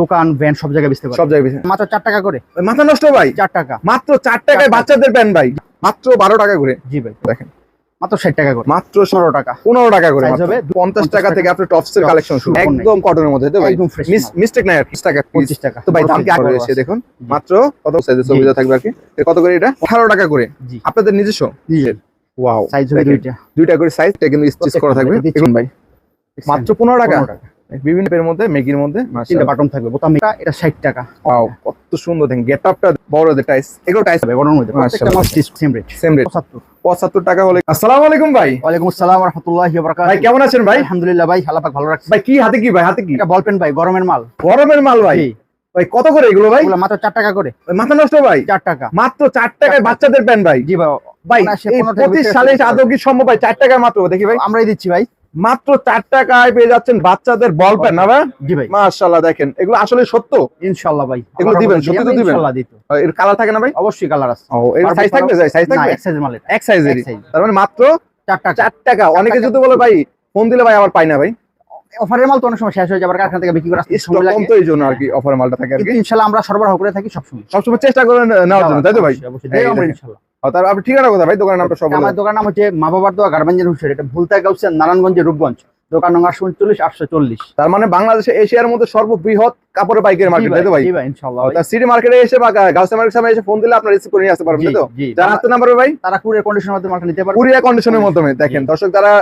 দোকান ভ্যান সব জায়গায় বেচতে সব জায়গায় মাত্র চার টাকা করে। মাথা নষ্ট ভাই। চার টাকা। মাত্র চার টাকায় বাচ্চাদের প্যান্ট ভাই। মাত্র বারো টাকা করে। জি ভাই। দেখেন। মাত্র ষাট টাকা করে। মাত্র পনেরো টাকা। পনেরো টাকা করে হবে পঞ্চাশ টাকা থেকে আপনার টপস এর কালেকশন শুরু। শুরু একদম কটনের মধ্যে একদম মিস্টেক নাই আর 20 টাকা পঁচিশ টাকা। তো ভাই দাম কি আগে। দেখুন? মাত্র কত সাইজের থাকবে আর কি? কত করে এটা? 18 টাকা করে। জি। আপনাদের নিজস্ব? ওয়াও সাইজ হবে দুইটা। দুইটা করে সাইজ এটা কিন্তু স্টিচ করা থাকবে। দেখুন। ভাই। মাত্র 15 টাকা। 15 টাকা। বিভিন্ন মধ্যে মেগির মধ্যে তিনটা বাটন থাকবে। বোতাম এটা এটা ষাট টাকা। ওয়াও কত সুন্দর দেখেন। গেটআপটা বড় টাইস এগুলো টাইস হবে গরমের মধ্যে প্রত্যেকটা মাশাআল্লাহ। সেম রেট সেম রেট পঁচাত্তর। 75 টাকা হলে আসসালামু আলাইকুম ভাই। ওয়ালাইকুম আসসালাম রহমতুল্লাহ ভাই কেমন আছেন ভাই? আলহামদুলিল্লাহ ভাই আল্লাহ পাক ভালো রাখছে। ভাই কি হাতে কি ভাই? হাতে কি? এটা ভাই গরমের মাল। গরমের মাল ভাই? ভাই কত করে এগুলো ভাই? মাত্র চার টাকা করে। মাথা নষ্ট ভাই? চার টাকা। মাত্র চার টাকায় বাচ্চাদের প্যান্ট ভাই। জি ভাই ভাই অনায়াসে এই 15 টাকা পঁচিশ সালে আদৌ কি সম্ভব ভাই? চার টাকায় মাত্র দেখি ভাই। আমরাই দিচ্ছি ভাই। মাত্র চার টাকায় পেয়ে যাচ্ছেন বাচ্চাদের বল প্যান্ট না ভাই। দেখেন। এগুলো আসলে সত্য? ইনশাআল্লাহ ভাই। এগুলো দিবেন, সত্যি তো দিবেন? এর কালার থাকে না ভাই? অবশ্যই কালার আছে। ও এর সাইজ থাকবে। সাইজ থাকবে? এক সাইজের মাল এক সাইজেরই তার মানে মাত্র চার টাকা। চার টাকা। অনেকে যদি বলে ভাই ফোন দিলে ভাই আবার পাই না ভাই। অফারের মাল তো অনেক সময় শেষ হয়ে যাবে কারখানা থেকে বিক্রি করা সময় লাগে। কম তো এই জন্য আর কি অফার মালটা থাকে আর কি। ইনশাআল্লাহ আমরা সরবরাহ করে থাকি সবসময়। সবসময় চেষ্টা করে নেওয়ার জন্য তাই তো ভাই? অবশ্যই, ইনশাআল্লাহ। তার আপনি ঠিকানা কোথায় ভাই? দোকানের নামটা সব বলে আমার দেন। দোকান নাম হচ্ছে মা বাবার দোয়া গার্বাঞ্জের হুসের এটা ভুলতা গাউসের নারায়ণগঞ্জের রূপগঞ্জ। দোকান নং আটশো উনচল্লিশ আটশো চল্লিশ। তার মানে বাংলাদেশে এশিয়ার মধ্যে সর্ববৃহৎ কাপড়ের পাইকারি মার্কেট তাই তো ভাই ইনশাআল্লাহ। তার সিটি মার্কেটে এসে বা গাউসে মার্কেট সামনে এসে ফোন দিলে আপনারা রিসিভ করে নিয়ে আসতে পারবেন তো? যারা আসতে না ভাই? তারা কুরিয়ার কন্ডিশনের মধ্যে মালটা নিতে পারবে। কুরিয়ার কন্ডিশনের মাধ্যমে দেখেন। দর্শক যারা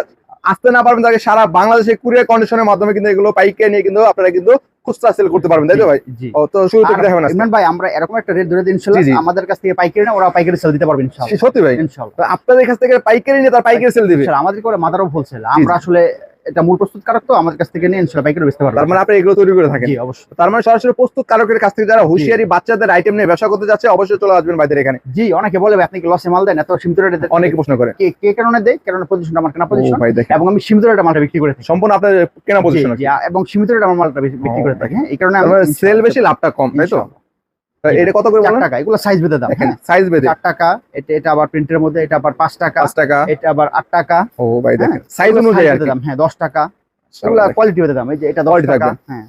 আসতে না পারবেন তাকে সারা বাংলাদেশে কুরিয়ার কন্ডিশনের মাধ্যমে কিন্তু এগুলো পাইকে নিয়ে কিন্তু আপনারা কিন্তু খুচরা সেল করতে পারবেন তাই তো ভাই? জি। ও তো শুরু থেকে দেখাবেন ইমরান ভাই আমরা এরকম একটা রেট ধরে দিন ইনশাআল্লাহ। আমাদের কাছ থেকে পাইকারি না ওরা পাইকারি সেল দিতে পারবে ইনশাআল্লাহ সত্যি ভাই। ইনশাআল্লাহ আপনাদের কাছ থেকে পাইকারি নিয়ে তার পাইকারি সেল দিবে। আমাদের করে মাদারও হোলসেল আমরা আসলে এটা মূল প্রস্তুতকারক তো আমাদের কাছ থেকে নিয়ে ইনশাআল্লাহ পাইকারি বেচতে পারবে তার মানে আপনি এগুলো তৈরি করে থাকেন। জি অবশ্যই। তার মানে সরাসরি প্রস্তুত কারকের কাছ থেকে যারা হুঁশিয়ারি বাচ্চাদের আইটেম নিয়ে ব্যবসা করতে যাচ্ছে অবশ্যই চলে আসবেন ভাইদের এখানে। জি অনেকে বলে আপনি কি লসে মাল দেন? এত সীমিত রেটে অনেকে প্রশ্ন করে। কে কে কারণে দেয়? কারণ পজিশন আমার কেনা পজিশন এবং আমি সীমিত রেটে মালটা বিক্রি করে থাকি। সম্পূর্ণ আপনার কেনা পজিশন এবং সীমিত রেটে আমার মালটা বেশি বিক্রি করে থাকি হ্যাঁ, এই কারণে সেল বেশি লাভটা কম তাই। তা? এটা কত করে বলেন? টাকা এগুলো সাইজ দাম। সাইজ টাকা এটা এটা আবার প্রিন্টের মধ্যে এটা আবার টাকা টাকা। এটা আবার টাকা। ও ভাই দেখেন হ্যাঁ, সাইজ অনুযায়ী আর দাম হ্যাঁ টাকা। এগুলো কোয়ালিটি বেঁধে দাম এই যে এটা টাকা হ্যাঁ।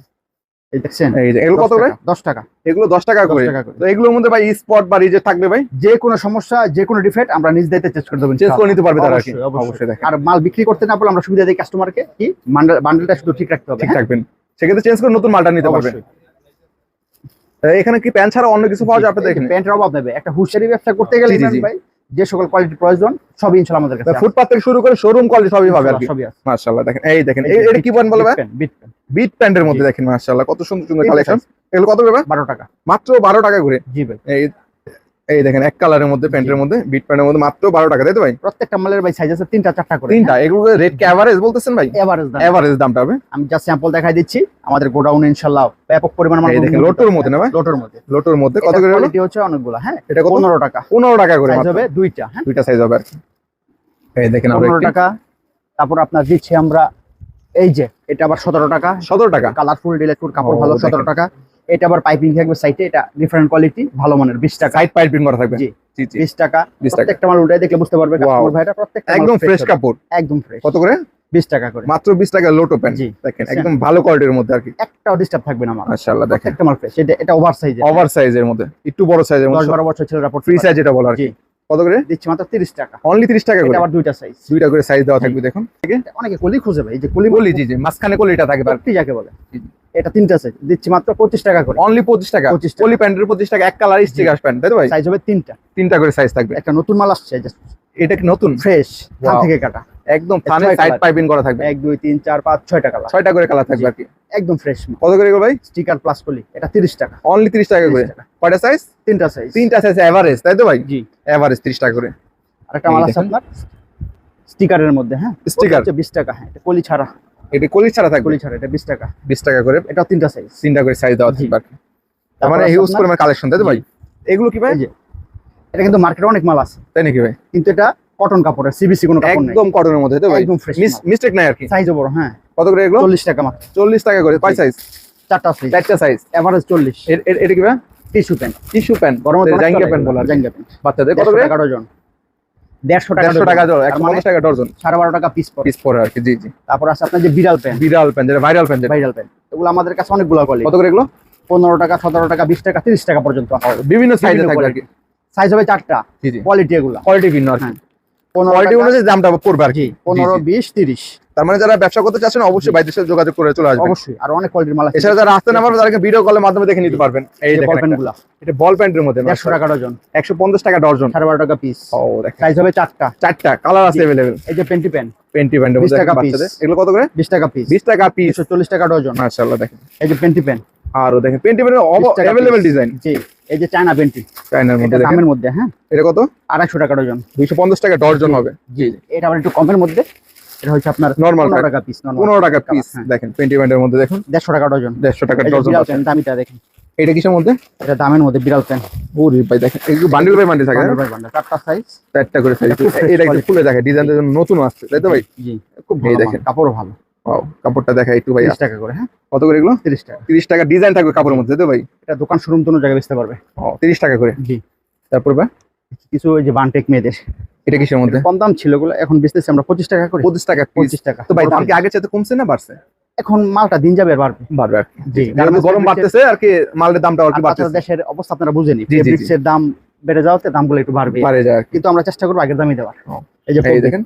এই দেখছেন? এই যে এগুলো কত করে? দশ টাকা। এগুলো দশ টাকা 10 করে। টাকা করে। তো এগুলোর মধ্যে ভাই স্পট বা রিজেক্ট থাকবে ভাই? যে কোনো সমস্যা যে কোনো ডিফেক্ট আমরা নিজ দায়িত্বে চেঞ্জ করে দেবো চেঞ্জ করে নিতে পারবে তারা অবশ্যই, দেখেন। আর মাল বিক্রি করতে না পারলে আমরা সুবিধা দিই কাস্টমারকে কি বান্ডেলটা শুধু ঠিক রাখতে হবে ঠিক সেক্ষেত্রে চেঞ্জ করে নতুন মালটা নিতে পারবেন। এখানে কি প্যান্ট ছাড়া অন্য কিছু পাওয়া যাবে আপনাদের এখানে প্যান্টের অভাব নেবে। একটা হুশিয়ারি ব্যবসা করতে গেলে। ভাই যে সকল কোয়ালিটি প্রয়োজন সবই ইনশাআল্লাহ আমাদের কাছে ফুটপাত ফুটপাথ থেকে শুরু করে শোরুম কোয়ালিটি সবই পাবে আর কি। মাশাআল্লাহ দেখেন এই দেখেন এটা কি বলেন বলে ভাই? বিট প্যান্ট বিট প্যান্টের মধ্যে দেখেন মাশাআল্লাহ কত সুন্দর সুন্দর কালেকশন এগুলো কত ভাই? বারো টাকা। মাত্র বারো টাকা করে? জি ভাই। এই দেখেন এক কালারের মধ্যে প্যান্টের মধ্যে বিট প্যান্টের মধ্যে মাত্র বারো টাকা তাই তো ভাই? প্রত্যেকটা মালের ভাই সাইজ আছে তিনটা চারটা করে। তিনটা? এগুলো রেট কি অ্যাভারেজ বলতেছেন ভাই? এভারেজ দাম। অ্যাভারেজ দামটা হবে। আমি জাস্ট স্যাম্পল দেখাই দিচ্ছি। আমাদের গোডাউন ইনশাআল্লাহ ব্যাপক পরিমাণ মাল দেখেন লোটোর মধ্যে না ভাই? লোটোর মধ্যে। লোটোর মধ্যে কত করে কোয়ালিটি হচ্ছে অনেকগুলো হ্যাঁ? এটা কত? পনেরো টাকা। পনেরো টাকা করে হবে দুইটা হ্যাঁ? দুইটা সাইজ হবে আর এই দেখেন আমরা পনেরো টাকা। তারপর আপনার দিচ্ছি আমরা এই যে এটা আবার সতেরো টাকা। সতেরো টাকা। কালারফুল ডিলেক্টুর কাপড় ভালো দেখেন। সতেরো টাকা। এটা আবার পাইপিং থাকবে সাইটে এটা ডিফারেন্ট কোয়ালিটি ভালো মানের বিশ টাকা। সাইড পাইপিং করা থাকবে? জি। জি জি। বিশ টাকা। 20 টাকা। প্রত্যেকটা মাল উল্টাই দেখলে বুঝতে পারবে. কাস্টমার ভাইটা প্রত্যেকটা একদম ফ্রেশ কাপড়? একদম ফ্রেশ কত করে? বিশ টাকা করে। মাত্র বিশ টাকা লোটো প্যান্ট দেখেন একদম ভালো কোয়ালিটির মধ্যে আর কি। একটাও ডিস্টার্ব থাকবে না আমার মাশাআল্লাহ দেখেন। প্রত্যেকটা মাল ফ্রেশ এটা এটা ওভার সাইজ ওভার সাইজের মধ্যে। একটু বড় সাইজের মধ্যে। বারো বছর ছেলেরা পড়তে ফ্রি সাইজ এটা বলা আর কি। কত করে? দিচ্ছি মাত্র তিরিশ টাকা। অনলি 30 টাকা করে? এটা আবার দুইটা সাইজ দুইটা করে সাইজ দেওয়া থাকবে দেখুন। ঠিক অনেকে কলি খুঁজে ভাই। এই যে কলি বলি জি জি। মাঝখানে কলিটা থাকবে আর কলি যাকে বলে। এটা তিনটা সাইজ দিচ্ছি মাত্র পঁচিশ টাকা করে। অনলি 25 টাকা? 25 টাকা। পলি প্যান্টের 25 টাকা এক কালার স্টিকার প্যান্ট তাই ভাই? সাইজ হবে তিনটা। তিনটা করে সাইজ থাকবে। একটা নতুন মাল আসছে এটা কি নতুন? ফ্রেশ থেকে কাটা। একদম থানে সাইড পাইপিং করা থাকবে। এক দুই তিন চার পাঁচ ছয় টাকা ছয়টা করে কালার থাকবে আর কি? একদম ফ্রেশ কত করে এগুলো ভাই? স্টিকার প্লাস কলি। এটা তিরিশ টাকা। অনলি 30 টাকা করে। 30। কয়টা সাইজ তিনটা সাইজ তিনটা সাইজ এভারেজ তাই তো ভাই? জি। এভারেজ 30 টাকা করে। আরেকটা মাল আছে আপনার। স্টিকারের মধ্যে হ্যাঁ? Sticker? বিশ টাকা হ্যাঁ এটা কলি ছাড়া। এটা কলি ছাড়া থাকবে? কলি ছাড়া এটা বিশ টাকা। 20 টাকা করে। এটাও তিনটা সাইজ তিনটা করে সাইজ দেওয়া। থাকবে তার মানে হিউজ পরিমাণ কালেকশন তাই তো ভাই? এগুলো কি ভাই? এটা কিন্তু মার্কেটে অনেক মাল আছে। তাই নাকি ভাই? কিন্তু এটা কটন কাপড়ের সিবিসি কোনো কাপড় নেই। একদম কটনের মধ্যে তো ভাই? একদম ফ্রেশ মিস্টেক নাই আর কি। সাইজও বড় হ্যাঁ। কত করে এগুলো? চল্লিশ টাকা মাত্র। 40 টাকা করে কয় সাইজ চারটা সাইজ চারটা সাইজ এভারেজ চল্লিশ। এটা কি ভাই? Tissue pant tissue pant pant বলা জাঙ্গিয়া প্যান্ট বাচ্চাদের কত করে? টাকা ডজন। দেড়শো টাকা দেড়শো একশো মানে পঞ্চাশ টাকা ডজন সাড়ে বারো টাকা পিস পিস পরে আর কি জি জি। তারপর আছে আপনার যে বিড়াল প্যান্ট বিড়াল প্যান্ট যেটা ভাইরাল প্যান্ট যেটা। ভাইরাল প্যান্ট এগুলো আমাদের কাছে অনেকগুলো কোয়ালিটি কত করে এগুলো? পনেরো টাকা সতেরো টাকা বিশ টাকা তিরিশ টাকা পর্যন্ত। বিভিন্ন সাইজে বিভিন্ন থাকবে আর কি। সাইজ হবে চারটা। কোয়ালিটি এগুলো। কোয়ালিটি ভিন্ন আর কি। হ্যাঁ। কোয়ালিটি অনুযায়ী দামটা পড়বে আর কি? পনেরো। বিশ তিরিশ। তার মানে যারা ব্যবসা করতে চাচ্ছেন অবশ্যই বাইরের সাথে যোগাযোগ করে চলে আসবেন। অবশ্যই আর অনেক কোয়ালিটির মাল আছে। এছাড়া যারা আসতে না পারবে তাদেরকে ভিডিও কলের মাধ্যমে দেখে নিতে পারবেন। এই বল দেখেন পেনগুলা। এটা বল প্যান্টের মধ্যে দেড়শো টাকা ডজন। একশো পঞ্চাশ টাকা ডর্জন সাড়ে টাকা পিস ও দেখেন। সাইজ হবে চারটা। চারটা কালার আছে জি। এই যে পেন্টি পেন পেন্টি প্যান্টের 20 টাকা দেখেন এগুলো কত করে? বিশ টাকা পিস বিশ টাকা পিস একশো চল্লিশ টাকা ডজন। মাশাআল্লাহ দেখেন। এই যে পেন্টি পেন আরও দেখেন পেন্টি প্যান্টের 20 টাকা অ্যাভেলেবেল ডিজাইন জি এই যে চায়না পেন্টি চাইনার মধ্যে দামের মধ্যে হ্যাঁ? এটা কত? আড়াইশো টাকা ডজন। দুইশো পঞ্চাশ টাকা ডর্জন হবে। জি এটা আবার একটু কমের মধ্যে। এটা হচ্ছে আপনার নর্মাল টাকা পিস নর্মাল পনেরো টাকা পিস হ্যাঁ। দেখেন পেন্টি প্যান্টের মধ্যে দেখুন। দেড়শো টাকা ডজন। দেড়শো টাকা বিড়াল আছে। দামিটা দেখেন। এটা কিসের মধ্যে? এটা দামের মধ্যে বিড়াল পেন ওরে ভাই দেখেন এগুলো বান্ডিল বাই বান্ডিল থাকে বান্ডেল বাই বান্ডেল চারটা সাইজ চারটা করে সাইজ এটা একটু খুলে দেখে ডিজাইন নতুন আসছে তাই তো ভাই? জি খুব ভালো দেখেন। কাপড়ও ভালো। Wow, কাপড়টা দেখা একটু ভাই তিরিশ টাকা করে হ্যাঁ? কত করে এগুলো? তিরিশ টাকা। তিরিশ টাকা ডিজাইন থাকবে কাপড়ের মধ্যে তো ভাই? এটা দোকান শোরুম কোনো জায়গায় বেচতে পারবে। ও তিরিশ টাকা করে। জি। তারপর ভাই? কিছু ওই যে বানটেক মেয়েদের। এটা কিসের মধ্যে? কম দাম ছিল ওগুলো এখন বেচতেছি আমরা পঁচিশ টাকা করে। পঁচিশ টাকা piece। পঁচিশ টাকা। তো ভাই দাম কি আগের চাইতে কমছে না বাড়ছে? এখন মালটা দিন যাবে আর বাড়বে। বাড়বে জি যেহেতু গরম বাড়তেছে আর কি মালের দামটা আর কি বাড়তেছে। দেশের অবস্থা আপনারা বুঝেনি। ফেব্রিক্সের দাম বেড়ে যাওয়াতে দামগুলো একটু বাড়বে। বাড়ে যায় কিন্তু আমরা চেষ্টা করব আগের দামই দেওয়ার। এই যে দেখেন।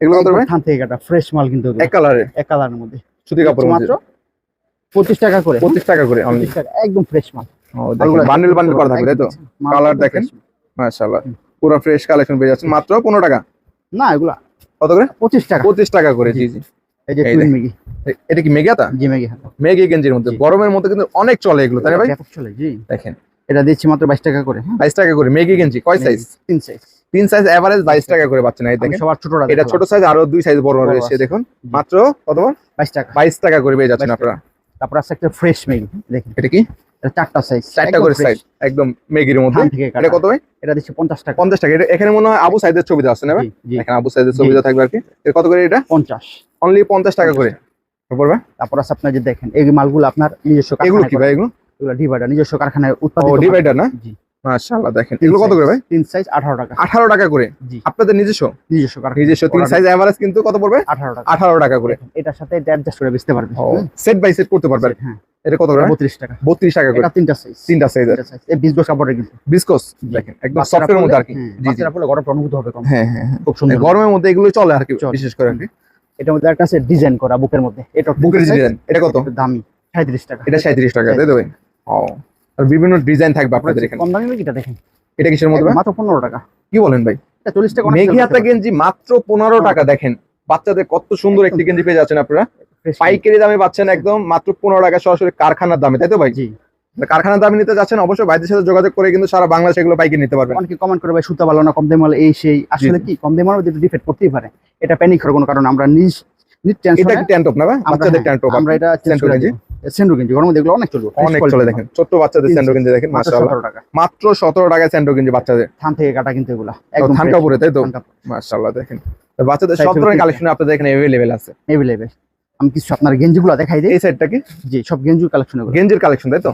এগুলো কত ভাই? থান থেকে কাটা ফ্রেশ মাল কিন্তু এক কালারে? এক কালারের মধ্যে। সুতি কাপড়ের মাত্র মধ্যে পঁচিশ টাকা করে। পঁচিশ টাকা করে অনলি একদম ফ্রেশ মাল। বান্ডেল বান্ডেল করা থাকবে তাই তো? মাল। দেখেন। মাশাআল্লাহ। পুরো ফ্রেশ কালেকশন পেয়ে যাচ্ছেন মাত্র পনেরো টাকা? না এগুলা কত করে? পঁচিশ টাকা। পঁচিশ টাকা করে জি জি। এই যে টুইন মেগি এটা কি মেগাতা জি মেগি হ্যাঁ মেগি গেঞ্জির মধ্যে। গরমের মধ্যে কিন্তু অনেক চলে এগুলো তাই ভাই? চলে জি। দেখেন। এটা দিচ্ছি মাত্র বাইশ টাকা করে হ্যাঁ। বাইশ টাকা করে। মেগি গেঞ্জি কয় সাইজ তিন সাইজ তিন সাইজ এভারেজ বাইশ টাকা করে পাচ্ছেন এই দেখেন। সবার ছোটরা এটা ছোট সাইজ আরও দুই সাইজ বড় রয়েছে দেখুন। মাত্র কত? বাইশ টাকা। বাইশ টাকা করে পেয়ে যাচ্ছেন 22 আপনারা। তারপর আছে একটা ফ্রেশ মেগি দেখেন। এটা কি? এটা চারটা সাইজ চারটা করে সাইজ একদম মেগির মধ্যে। এটা কত ভাই? এটা দিচ্ছি পঞ্চাশ টাকা। পঞ্চাশ টাকা। এটা- এখানে মনে হয় আবু সাইজের ছবি দেওয়া আছে না ভাই? এখানে আবু সাইজের ছবি জি। দেওয়া থাকবে আর কি। কত করে এটা? পঞ্চাশ। অনলি পঞ্চাশ টাকা করে। তারপর ভাই? তারপর আছে আপনার যে দেখেন এই মালগুলো আপনার নিজস্ব এগুলো কারখানায় কি ভাই এগুলো? এগুলো ডিভাইডার নিজস্ব কারখানায় মাল। ডিভাইডার না? জি। মাশাআল্লাহ দেখেন এগুলো কত করে ভাই? তিন সাইজ আঠারো টাকা। আঠারো টাকা করে? জি। আপনাদের নিজস্ব? নিজস্ব নিজস্ব তিন সাইজ এভারেজ কিন্তু কত পড়বে? আঠারো টাকা। আঠারো টাকা করে। এটার সাথে এটা অ্যাডজাস্ট করে বেচতে পারবে সেট বাই সেট করতে পারবেন। হ্যাঁ। এটা কত করে বত্রিশ টাকা। বত্রিশ টাকা করে। এটা তিনটা সাইজ তিনটা সাইজ এই কাপড়ের কিন্তু। বিস্কস। দেখেন একদম সফটের মধ্যে আর কি। হ্যাঁ, জি জি। পরলে গরমটা অনুভূত হবে কম হ্যাঁ হ্যাঁ হ্যাঁ। খুব সুন্দর গরমের মধ্যে এগুলো চলে আর কি বিশেষ করে আর কি। এটার মধ্যে একটা আছে ডিজাইন করা বুকের মধ্যে। এটা বুকের ডিজাইন। এটা কত? দামি। সাঁত্রিশ টাকা। এটা সাঁত্রিশ টাকা তাই তো ও। আর বিভিন্ন ডিজাইন থাকবে আপনাদের এখানে। কম দামি মেগিটা দেখেন। এটা কিসের মধ্যে মাত্র পনেরো টাকা। কি বলেন ভাই? এটা চল্লিশ টাকা অনেক মেঘি হাতা গেঞ্জি মাত্র পনেরো টাকা দেখেন। বাচ্চাদের কত সুন্দর একটি গেঞ্জি পেয়ে যাচ্ছেন আপনারা। পাইকারি দামে পাচ্ছেন একদম মাত্র পনেরো টাকা সরাসরি কারখানার দামে তাই তো ভাই? জি। কারখানার দামে নিতে যাচ্ছেন অবশ্যই ভাইদের সাথে যোগাযোগ করে কিন্তু সারা বাংলাদেশে এগুলো পাইকারি নিতে পারবেন। অনেকে কমেন্ট করে ভাই সুতা ভালো না কম দামে মাল এই সেই। আসলে কি কম দামে মাল একটু ডিফেক্ট করতেই পারে। এটা প্যানিক হওয়ার কোনো কারণ আমরা নিজ নিজ এটা টেনশনে কি ট্যান্টপ না ভাই? বাচ্চাদের ট্যান্টপ আমরা এটা চেঞ্জ করে দিই সেন্ডো গেঞ্জি গরম এগুলো অনেক চলবে অনেক চলে দেখেন। ছোট্ট বাচ্চাদের তিন গেঞ্জি দেখেন মাশাআল্লাহ। টাকা মাত্র সতেরো টাকায় স্যান্ডো গেঞ্জি বাচ্চাদের। থান থেকে কাটা কিন্তু এগুলা থান কাপড়ে তাই তো? মাশাআল্লাহ দেখেন। বাচ্চাদের সব ধরনের কালেকশন আপনাদের এখানে অ্যাভেলেবেল আছে। Available। আমি কিছু আপনার গেঞ্জিগুলো দেখাই দিই। এই সেটটা কি? জি সব গেঞ্জি কালেকশন গেঞ্জির কালেকশন তাই তো?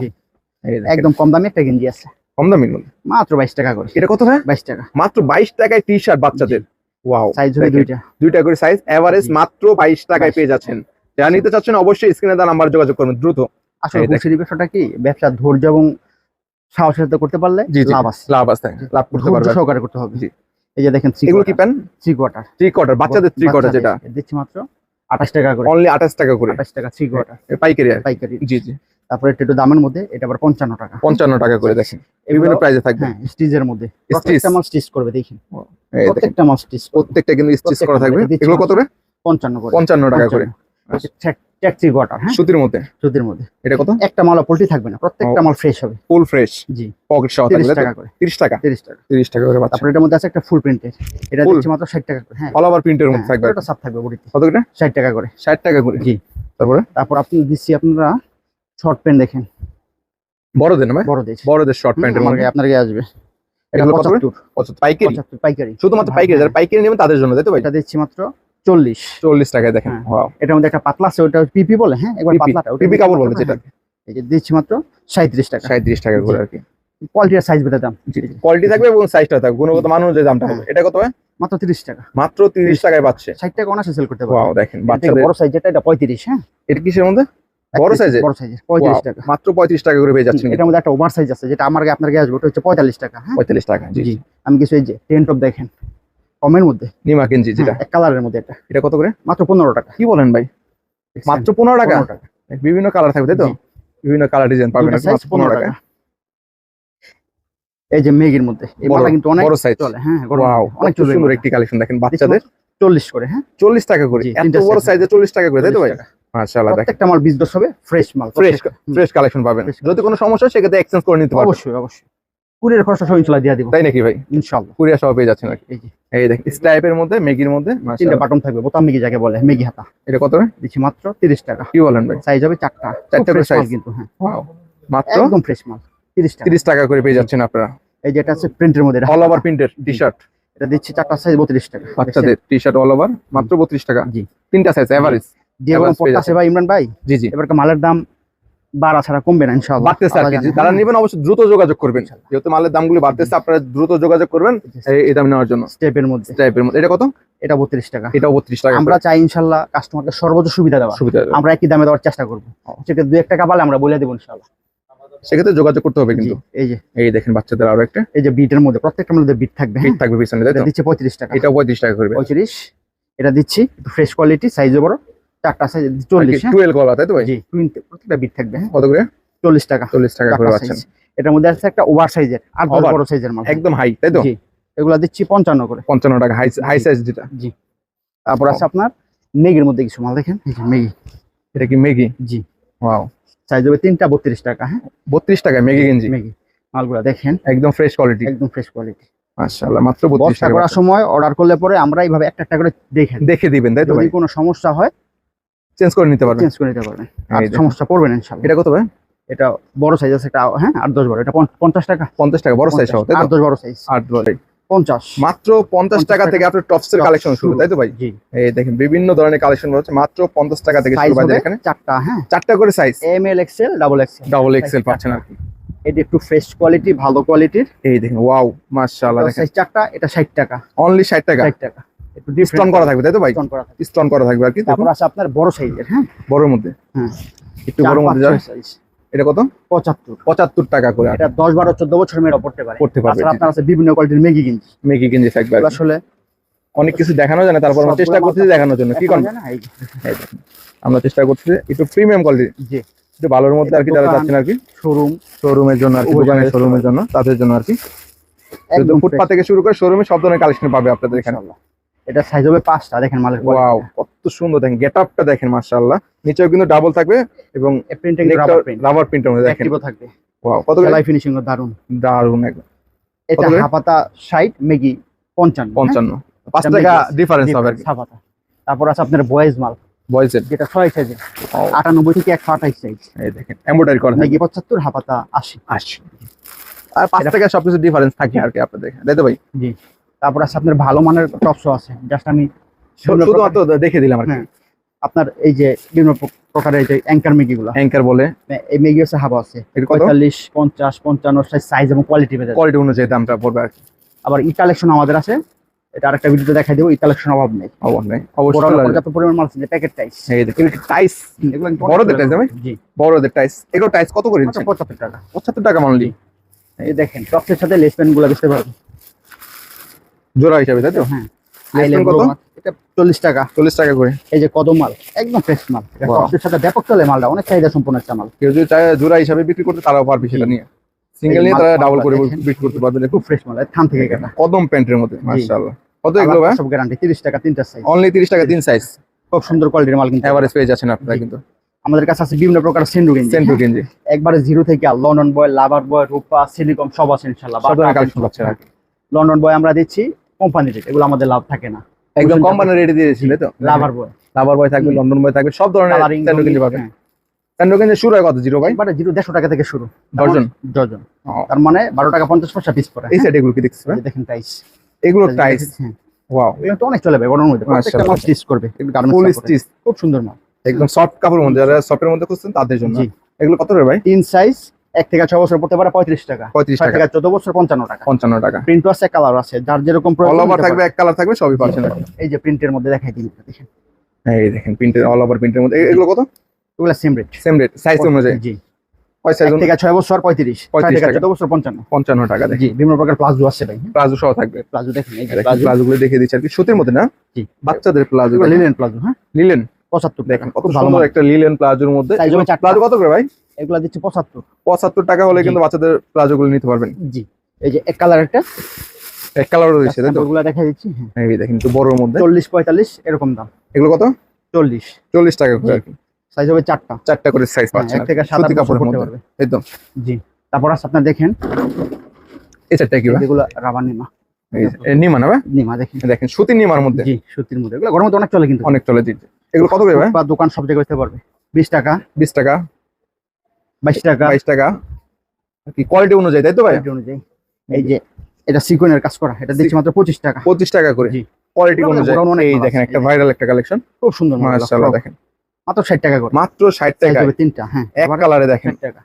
একদম কম দামি একটা গেঞ্জি আছে। কম দামির মধ্যে? মাত্র বাইশ টাকা করে। এটা কত ভাই? টাকা। মাত্র বাইশ টাকায় টি শার্ট বাচ্চাদের ওয়াও সাইজ হবে দুইটা। দুইটা করে সাইজ এভারেজ মাত্র বাইশ টাকায় পেয়ে যাচ্ছেন। যারা নিতে চাচ্ছেন অবশ্যই স্ক্রিনে দেওয়া নাম্বার যোগাযোগ করবেন দ্রুত। আসলে। হোলসেল ব্যবসাটা কি ব্যবসা ধৈর্য এবং সাহসের সাথে করতে পারলে লাভ আছে। লাভ আছে লাভ করতে পারবেন। সহকারে করতে হবে। জি। এই যে দেখেন এগুলো কি pant three quarter three quarter বাচ্চাদের থ্রি কোয়ার্টার যেটা। দিচ্ছি মাত্র আঠাশ টাকা করে। অনলি আঠাশ টাকা করে। আঠাশ টাকা থ্রি কোয়ার্টার পাইকারি পাইকারি। জি জি। তারপরে একটু দামের মধ্যে এটা আবার পঞ্চান্ন টাকা। পঞ্চান্ন টাকা করে দেখেন। বিভিন্ন প্রাইসে থাকবে। হ্যাঁ স্টিচের মধ্যে। প্রত্যেকটা মাল স্টিচ করবে দেখেন। প্রত্যেকটা মাল স্টিচ প্রত্যেকটা কিন্তু স্টিচ করা থাকবে। এগুলো কত করে? পঞ্চান্ন করে। পঞ্চান্ন টাকা করে। ট্যাক থ্রি হ্যাঁ? সুতির মধ্যে। সুতির মধ্যে। এটা কত? একটা মাল পোল্ট্রি থাকবে না প্রত্যেকটা মাল ফ্রেশ হবে। ফুল ফ্রেশ জি। পকেট সহ থাকবে টাকা করে। তিরিশ টাকা? তিরিশ টাকা। তিরিশ টাকা করে তারপরে এটার মধ্যে আছে একটা ফুল প্রিন্টের এটা? দিচ্ছি মাত্র ষাট টাকা করে হ্যাঁ। অল ওভার প্রিন্টের মধ্যে থাকবে। আর কি। একটা সাপ থাকবে বডিতে। কত করে? ষাট টাকা করে। ষাট টাকা করে? জি। তারপরে? তারপর আপনি দিচ্ছি আপনারা শর্ট প্যান্ট দেখেন। বড়দের না ভাই? বড়দের। বড়দের শর্ট প্যান্টের মধ্যে আপনার গায়ে আসবে। এটা কত পাইকারি? পাইকারি। শুধুমাত্র হ্যাঁ, পাইকারি যারা হ্যাঁ। পাইকারি নেবেন তাদের জন্য তাই তো ভাই? এটা দিচ্ছি মাত্র চল্লিশ। চল্লিশ টাকায় দেখেন হ্যাঁ। এটার মধ্যে একটা পাতলা আছে ওটা পিপি বলে হ্যাঁ? একবার পাতলাটা পিপি কাপড় বলে যেটা। হ্যাঁ, এই যে দিচ্ছি মাত্র সাঁত্রিশ টাকা। সাঁত্রিশ টাকা করে আর কি। কোয়ালিটি আর সাইজ দাম। কোয়ালিটি থাকবে এবং সাইজটা থাকবে গুণগত মান অনুযায়ী দামটা হবে। হ্যাঁ। এটা কত মাত্র তিরিশ টাকা। মাত্র তিরিশ টাকায় পাচ্ছে। ষাট টাকা অনার্সে সেল করতে ওয়াও দেখেন বাচ্চাদের বড় সাইজ যেটা এটা পঁয়ত্রিশ হ্যাঁ? এটা কিসের মধ্যে? বড় size বড় পঁয়ত্রিশ Wow, টাকা। মাত্র পঁয়ত্রিশ টাকা করে পেয়ে যাচ্ছেন এটার মধ্যে একটা ওভার সাইজ আছে যেটা আমার আপনার আসবে ওটা হচ্ছে পঁয়তাল্লিশ টাকা হ্যাঁ? পঁয়তাল্লিশ টাকা জি জি। আমি কিছু এই যে টেন টপ দেখেন। কমের মধ্যে। নিমা কেঞ্জি যেটা। হ্যাঁ, এক কালারের মধ্যে এটা এটা কত করে? মাত্র পনেরো টাকা। কি বলেন ভাই? মাত্র পনেরো টাকা? 15 টাকা। বিভিন্ন কালার থাকবে তাই তো? বিভিন্ন কালার ডিজাইন পাবেন পনেরো টাকা। এই যে মেগির মধ্যে। এই মালটা কিন্তু অনেক বড় সাইজ চলে। হ্যাঁ ওয়াও অনেক অনেক সুন্দর একটি কালেকশন দেখেন বাচ্চাদের। চল্লিশ করে হ্যাঁ? চল্লিশ টাকা করে। এত বড় সাইজে চল্লিশ টাকা করে তাই তো ভাই? 40। মাশাআল্লাহ দেখেন। প্রত্যেকটা মাল বিজনেস হবে ফ্রেশ মাল। ফ্রেশ ফ্রেশ কালেকশন পাবেন। যদি কোনো সমস্যা হয় সেক্ষেত্রে এক্সচেঞ্জ করে নিতে পারবেন। অবশ্যই অবশ্যই। কুড়ির খরচা সব দিয়ে দিব। তাই নাকি ভাই? ইনশাল্লাহ। কুরিয়ার সহ পেয়ে যাচ্ছেন আর এই যে। এই দেখেন স্টাইপের মধ্যে ম্যাগির মধ্যে তিনটা বাটন থাকবে বোতাম মেগি যাকে বলে মেগি হাতা। এটা কত দিচ্ছি মাত্র তিরিশ টাকা। কি বলেন ভাই? সাইজ হবে চারটা। চারটা করে ফ্রেশ মাল size? কিন্তু হ্যাঁ। ওয়াও মাত্র একদম ফ্রেশ মাল তিরিশ টাকা। তিরিশ টাকা করে পেয়ে যাচ্ছেন আপনারা। এই যেটা আছে প্রিন্টের মধ্যে অল ওভার প্রিন্টের টি শার্ট এটা দিচ্ছি চারটা সাইজ বত্রিশ টাকা। বাচ্চাদের টি শার্ট অল ওভার মাত্র বত্রিশ টাকা। জি। তিনটা সাইজ এভারেজ দিয়ে ভাই ইমরান ভাই? জি জি। এবার মালের দাম বাড়া ছাড়া কমবে না ইনশাআল্লাহ। বাড়তেছে আর কি। যারা নেবেন অবশ্যই দ্রুত যোগাযোগ করবেন। যেহেতু মালের দামগুলি বাড়তেছে আপনারা দ্রুত যোগাযোগ করবেন এই- দাম নেওয়ার জন্য। স্টেপের মধ্যে। টাইপের মধ্যে। এটা কত? এটা বত্রিশ টাকা। এটাও বত্রিশ টাকা আমরা চাই ইনশাল্লাহ কাস্টমারকে সর্বোচ্চ সুবিধা দেওয়া সুবিধা আমরা একই দামে দেওয়ার চেষ্টা করব। সেক্ষেত্রে দু এক টাকা পালে আমরা বলে দেবো ইনশাল্লাহ সেক্ষেত্রে যোগাযোগ করতে হবে কিন্তু। এই যে। এই দেখেন বাচ্চাদের আরও একটা। এই যে বিটের মধ্যে প্রত্যেকটা মধ্যে বিট থাকবে ফিট থাকবে পিছনে এটা দিচ্ছে পঁয়ত্রিশ টাকা। এটাও পঁয়ত্রিশ টাকা করবে। পঁয়ত্রিশ। এটা দিচ্ছি ফ্রেশ কোয়ালিটি সাইজে বড়। চারটা সাইজ চল্লিশ হ্যাঁ? টুয়েলভ কলা তাই তো ভাই? জি প্রত্যেকটা বিট থাকবে হ্যাঁ? কত করে? চল্লিশ টাকা। চল্লিশ টাকা করে পাচ্ছেন। এটার মধ্যে আছে একটা ওভার সাইজের আর বড় সাইজের মাল একদম হাই তাই তো? জি এগুলা দিচ্ছি পঞ্চান্ন করে। পঞ্চান্ন টাকা হাই হাই সাইজ যেটা। জি। তারপর আছে আপনার মেগির মধ্যে কিছু মাল দেখেন এই যে মেগি এটা কি মেগি জি। ওয়াও সাইজ হবে তিনটা বত্রিশ টাকা হ্যাঁ? বত্রিশ টাকা মেগি গেঞ্জি? মেগি মালগুলা দেখেন। একদম ফ্রেশ কোয়ালিটি একদম ফ্রেশ কোয়ালিটি মাশাআল্লাহ মাত্র বত্রিশ বস্তা টাকা। করার সময় অর্ডার করলে পরে আমরা এইভাবে একটা একটা করে দেখে দেখে দিবেন তাই তো যদি কোনো সমস্যা হয় চেঞ্জ করে নিতে পারবেন। চেঞ্জ করে নিতে পারবেন। আর সমস্যা পড়বে না ইনশাল্লাহ এটা কত ভাই? এটা বড় সাইজ আছে একটা হ্যাঁ আট দশ বড় এটা পঞ্চ- পঞ্চাশ টাকা। পঞ্চাশ টাকা বড় সাইজ তাই আট দশ বড় সাইজ আট বড়। পঞ্চাশ। মাত্র পঞ্চাশ 50 টাকা থেকে আপনার টপসের কালেকশন শুরু। তাই তো ভাই? এই দেখেন বিভিন্ন ধরনের কালেকশন রয়েছে মাত্র পঞ্চাশ টাকা থেকে শুরু হবে বাজার এখানে। চারটা হ্যাঁ। চারটা করে size M L XL double XL double XL পাচ্ছেন আর কি। এটা একটু ফ্রেশ কোয়ালিটি ভালো কোয়ালিটির এই দেখেন ওয়াও মাশাআল্লাহ দেখেন। সাইজ চারটা এটা ষাট টাকা। অনলি ষাট টাকা? ষাট টাকা। একটু স্টোন করা থাকবে তাই তো ভাই? করা থাকে স্টোন করা থাকবে আর কি তারপর আছে আপনার বড় সাইজের হ্যাঁ? বড়ের মধ্যে? হ্যাঁ। একটু বড় মধ্যে যাবে? এটা কত? পঁচাত্তর। পঁচাত্তর টাকা করে এটা দশ বারো চোদ্দ বছর মেয়েরা পড়তে পারে। পড়তে পারবে, আপনার আছে বিভিন্ন কোয়ালিটির মেগি গেঞ্জি থাকবে আসলে অনেক কিছু দেখানো যায় না তারপর আমরা চেষ্টা করতেছি দেখানোর জন্য। কি দেখেন। আমরা চেষ্টা করতেছি একটু প্রিমিয়াম কোয়ালিটি জি। একটু ভালোর মধ্যে আর কি যারা চাচ্ছেন আর কি। শোরুম শোরুমের জন্য আর কি দোকানের শোরুমের জন্য তাদের জন্য আর কি। একদম ফুটপাত থেকে শুরু করে শোরুমে সব ধরনের কালেকশন পাবে আপনাদের এখানে। এটা সাইজ হবে পাঁচটা দেখেন মালের ওয়াও কত সুন্দর দেখেন গেট আপটা দেখেন মাশাআল্লাহ। নিচেও কিন্তু ডাবল থাকবে এবং প্রিন্টিং রাবার প্রিন্ট রাবার প্রিন্টের মধ্যে দেখেন। থাকবে। ওয়াও কত সেলাই ফিনিশিং দারুণ দারুণ একদম। এটা? হাপাতা 60 মেগি 55 পঞ্চান্ন। পাঁচ এটা টাকা ডিফারেন্স হবে আর কি। হাপাতা তারপর আছে আপনার বয়েজ মাল। বয়েজের যেটা 6 সাইজের 98 থেকে 128 সাইজ এই দেখেন এমব্রয়ডারি করা মেগি 75 হাপাতা 80 আশি। আর পাঁচ এটা- টাকা সবকিছু ডিফারেন্স থাকে আর কি আপনাদের তাই ভাই? জি। তারপর আছে আপনার ভালো মানের টপসও আছে। জাস্ট আমি শুধুমাত্র দেখে দিলাম আর হ্যাঁ। আপনার এই যে বিভিন্ন প্র- প্রকারের এই যে অ্যাঙ্কার মেগিগুলো অ্যাঙ্কার বলে। এই মেগি আছে। হাবা আছে 45 50 55 সাইজ এবং কোয়ালিটি ভেদে কোয়ালিটি অনুযায়ী দামটা পড়বে আর কি। আবার ই কালেকশন আমাদের আছে। এটা আরেকটা ভিডিওতে দেখাই দেবো ই কালেকশন অভাব নেই। অবশ্যই অবশ্যই বড় চলে আসবে। পর্যাপ্ত পরিমাণ মাল আছে প্যাকেট টাইস এই দেখেন টাইস এগুলো বড়দের টাইস হবে? জি। বড়দের টাইস এগুলো টাইস কত করে মাত্র দিচ্ছেন 75 টাকা। পঁচাত্তর টাকা মানলি এই দেখেন টপসের সাথে লেস প্যান্টগুলো বেচতে পারবেন জোড়া হিসাবে তাই তো? হ্যাঁ। কত? এটা 40 টাকা। চল্লিশ টাকা করে। এই যে কদম মাল একদম ফ্রেশ মাল। সাথে ব্যাপক চলে মালটা অনেক চাহিদা সম্পন্ন একটা মাল। কেউ যদি চায় জোড়া হিসাবে বিক্রি করতে তারাও পারবে সেটা নিয়ে। সিঙ্গেল নিয়ে তারা ডাবল করে বিক্রি করতে পারবে। খুব ফ্রেশ মাল এই থেকে কাটা কদম প্যান্টের মধ্যে মাশাআল্লাহ। কত এগুলো ভাই? সব গ্যারান্টি 30 টাকা তিনটা সাইজ অনলি তিরিশ টাকা তিন সাইজ খুব সুন্দর কোয়ালিটির মাল কিন্তু। এভারেজ পেয়ে যাচ্ছেন আপনারা কিন্তু। আমাদের কাছে আছে বিভিন্ন প্রকার সেন্ডু গেঞ্জি সেন্টু গেঞ্জি। একবারে জিরো থেকে লন্ডন বয় লাভার বয় রূপা সিলিকম সব আছে ইনশাআল্লাহ সব কালেকশন পাচ্ছেন। লন্ডন বয় আমরা দিচ্ছি কোম্পানি রেট এগুলো আমাদের লাভ থাকে না। একদম কোম্পানি দিয়েছিল তো? লাভার বয় লাভার বয় থাকবে লন্ডন বয় থাকবে সব ধরনের গেঞ্জি পাবেন হ্যাঁ। শুরু হয় কত জিরো ভাই? একবারে জিরো দেড়শো টাকা থেকে শুরু। ডজন ডজন তার মানে বারো টাকা পঞ্চাশ পয়সা পিস পড়ে। এই সাইড এগুলো কি দেখেন টাইস এগুলো টাইস ওয়াও এগুলো অনেক চলে ভাই গরমের মধ্যে। প্রত্যেকটা মাল স্টিচ করবে ফুল স্টিচ খুব সুন্দর মাল। একদম সফট কাপড়ের মধ্যে যারা সফটের মধ্যে খুঁজছেন তাদের জন্য। এগুলো কত রে ভাই? তিন সাইজ এক থেকে ছয় বছর পড়তে পারে পঁয়ত্রিশ টাকা। পঁয়ত্রিশ টাকা। চোদ্দ বছর পঞ্চান্ন টাকা। পঞ্চান্ন টাকা। প্রিন্ট আছে কালার আছে যার যেরকম অল ওভার থাকবে এক কালার থাকবে সবই পাচ্ছেন এই যে প্রিন্টের মধ্যে দেখাই দিন দেখেন। এই দেখেন প্রিন্টের অল ওভার প্রিন্টের মধ্যে। এগুলো কত? ওগুলা same rate same rate size অনুযায়ী। জি। থেকে ছয় বছর পঁয়ত্রিশ। ছয় 35 থেকে টাকা। চোদ্দ বছর পঞ্চান্ন। পঞ্চান্ন টাকা জি বিভিন্ন প্রকার প্লাজো আছে ভাই প্লাজো সহ থাকবে। প্লাজো দেখেন প্লাজো গুলো দিচ্ছি আর কি। সুতির মধ্যে না? জি। বাচ্চাদের প্লাজো লিলেন প্লাজো হ্যাঁ। লিলেন পঁচাত্তর দেখেন টাকা কত ভালো সুন্দর একটা লিলেন প্লাজোর মধ্যে। প্লাজো কত করে ভাই? এগুলা দিচ্ছে পঁচাত্তর। পঁচাত্তর টাকা হলে কিন্তু বাচ্চাদের প্লাজো গুলো নিতে পারবেন। জি এই যে এক কালার একটা। এক কালার রয়েছে তাই তো? ওগুলা দেখা দিচ্ছি হ্যাঁ। এই দেখেন একটু বড়র মধ্যে। চল্লিশ পঁয়তাল্লিশ এরকম দাম। এগুলো কত? চল্লিশ। চল্লিশ টাকা করে জি। সাইজ হবে চারটা। চারটা করে সাইজ হ্যাঁ, পাচ্ছেন এক থেকে সাত সুতি আট বছর কাপড়ের মধ্যে। পারবে। একদম জি। তারপর আপনার দেখেন। এই চারটা কি যেগুলো রাবার নিমা। নিমা না নিমা দেখেন। দেখেন সুতি নিমার মধ্যে। জি সুতির মধ্যে। এগুলো মধ্যে অনেক চলে কিন্তু। অনেক চলে দিচ্ছে এগুলো কত করে ভাই বা দোকান সব জায়গায় হতে পারবে। বিশ টাকা। বিশ টাকা। বাইশ টাকা। বাইশ টাকা। কি কোয়ালিটি অনুযায়ী তাই তো ভাই? অনুযায়ী। এই যে এটা সিকোয়েনের কাজ করা এটা দিচ্ছি মাত্র পঁচিশ টাকা। পঁচিশ টাকা করে। কোয়ালিটি অনুযায়ী। এই দেখেন একটা ভাইরাল একটা কালেকশন খুব সুন্দর মাশাআল্লাহ দেখেন। মাত্র ষাট টাকা করে। মাত্র ষাট টাকা তিনটা হ্যাঁ। এক কালারে দেখেন। টাকা।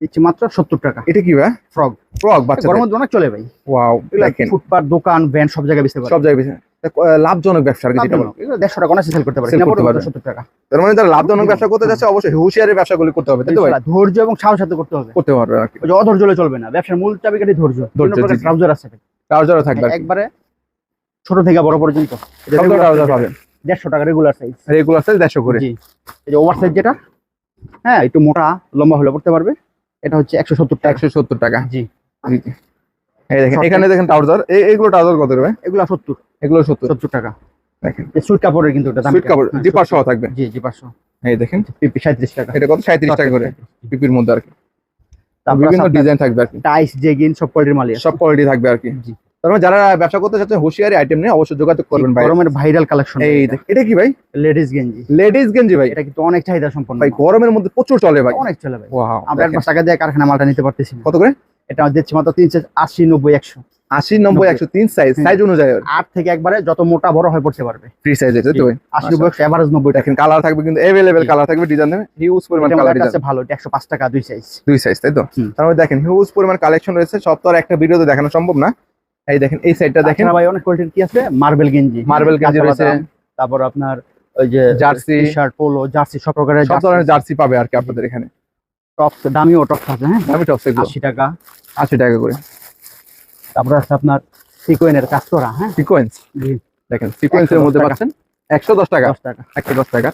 দিচ্ছি মাত্র সত্তর টাকা। এটা কি ভাই? ফ্রক ফ্রক বাচ্চা গরমের মধ্যে চলে ভাই। ওয়াও দেখেন। ফুটপাত দোকান ভ্যান সব জায়গায় বেচতে পারে সব জায়গায় লাভজনক ব্যবসা আর কি যেটা বলে। দেড়শো টাকা অনায়াসে সেল করতে পারে। সত্তর টাকা তার মানে যারা লাভজনক ব্যবসা করতে যাচ্ছে অবশ্যই হুঁশিয়ারি ব্যবসাগুলি করতে হবে ধৈর্য এবং সাহস সাথে করতে হবে। করতে পারবে অধৈর্য চলবে না ব্যবসার মূল চাবিকাঠি ধৈর্য। ট্রাউজার আছে। ট্রাউজারও থাকবে একবারে ছোট থেকে বড় পর্যন্ত। ট্রাউজার পাবেন। দেড়শো টাকা রেগুলার সাইজ রেগুলার সাইজ দেড়শো করে। জি। এই যে ওভার সাইজ যেটা হ্যাঁ একটু মোটা লম্বা হলে পড়তে পারবে। এটা হচ্ছে একশো সত্তর টাকা। একশো সত্তর টাকা। জি। এই দেখেন এখানে দেখেন ট্রাউজার এইগুলো ট্রাউজার কত ভাই? এগুলো সত্তর। এগুলো সত্তর। সত্তর টাকা। দেখেন। কাপড়ের কিন্তু এটা। কাপড় জিপার সহ থাকবে। জি এই দেখেন। পিপি সাঁত্রিশ টাকা। এটা কত? সাঁত্রিশ টাকা করে। পিপির মধ্যে আর কি। তারপর বিভিন্ন ডিজাইন থাকবে আর কি। টাইস জেগিন সব কোয়ালিটির আছে। সব কোয়ালিটি থাকবে আর কি। জি। তার মানে যারা ব্যবসা করতে চাচ্ছেন হুঁশিয়ারি আইটেম নিয়ে অবশ্যই যোগাযোগ করবেন ভাই। গরমের ভাইরাল কালেকশন এই এটা। কি ভাই? লেডিস গেঞ্জি লেডিস গেঞ্জি ভাই। এটা কিন্তু অনেক চাহিদা সম্পন্ন। ভাই গরমের মধ্যে প্রচুর চলে ভাই। অনেক চলে ভাই। ওয়াও আমরা টাকা দিয়ে কারখানা মালটা নিতে পারতেছি কত করে? এটা দিচ্ছি মাত্র তিনশো আশি নব্বই একশো। আশি নব্বই। একশো তিন সাইজ সাইজ অনুযায়ী আট থেকে একবারে যত মোটা বড় হয়ে পড়তে পারবে। ফ্রি সাইজ আছে তো? আশি নব্বই একশো এভারেজ নব্বই টাকা। কালার থাকবে কিন্তু এভেলেবেল কালার থাকবে ডিজাইন দেবে হিউজ পরিমাণ কালার কাছে ভালো একশো পাঁচ টাকা দুই সাইজ দুই সাইজ তাই তো? হুম। তার মধ্যে দেখেন হিউজ পরিমাণ কালেকশন রয়েছে সব তো আর একটা ভিডিওতে দেখানো সম্ভব না। এই দেখেন এই সাইডটা দেখেন। দেখেন ভাই অনেক কোয়ালিটির কি আছে? মার্বেল গেঞ্জি। মার্বেল গেঞ্জি রয়েছে। তারপর আপনার ওই যে জার্সি। শার্ট পোলো জার্সি সব প্রকারের সব ধরনের জার্সি পাবে আর কি আপনাদের এখানে। টপ ও টপ আছে হ্যাঁ? দামি টপস এগুলো। আশি টাকা। আশি টাকা করে। তারপরে আছে আপনার সিকোয়েনের কাজ করা হ্যাঁ সিকোয়েন্স দেখেন সিকোয়েন্সের 110 মধ্যে। পাচ্ছেন একশো দশ টাকা। দশ টাকা। একশো দশ টাকা।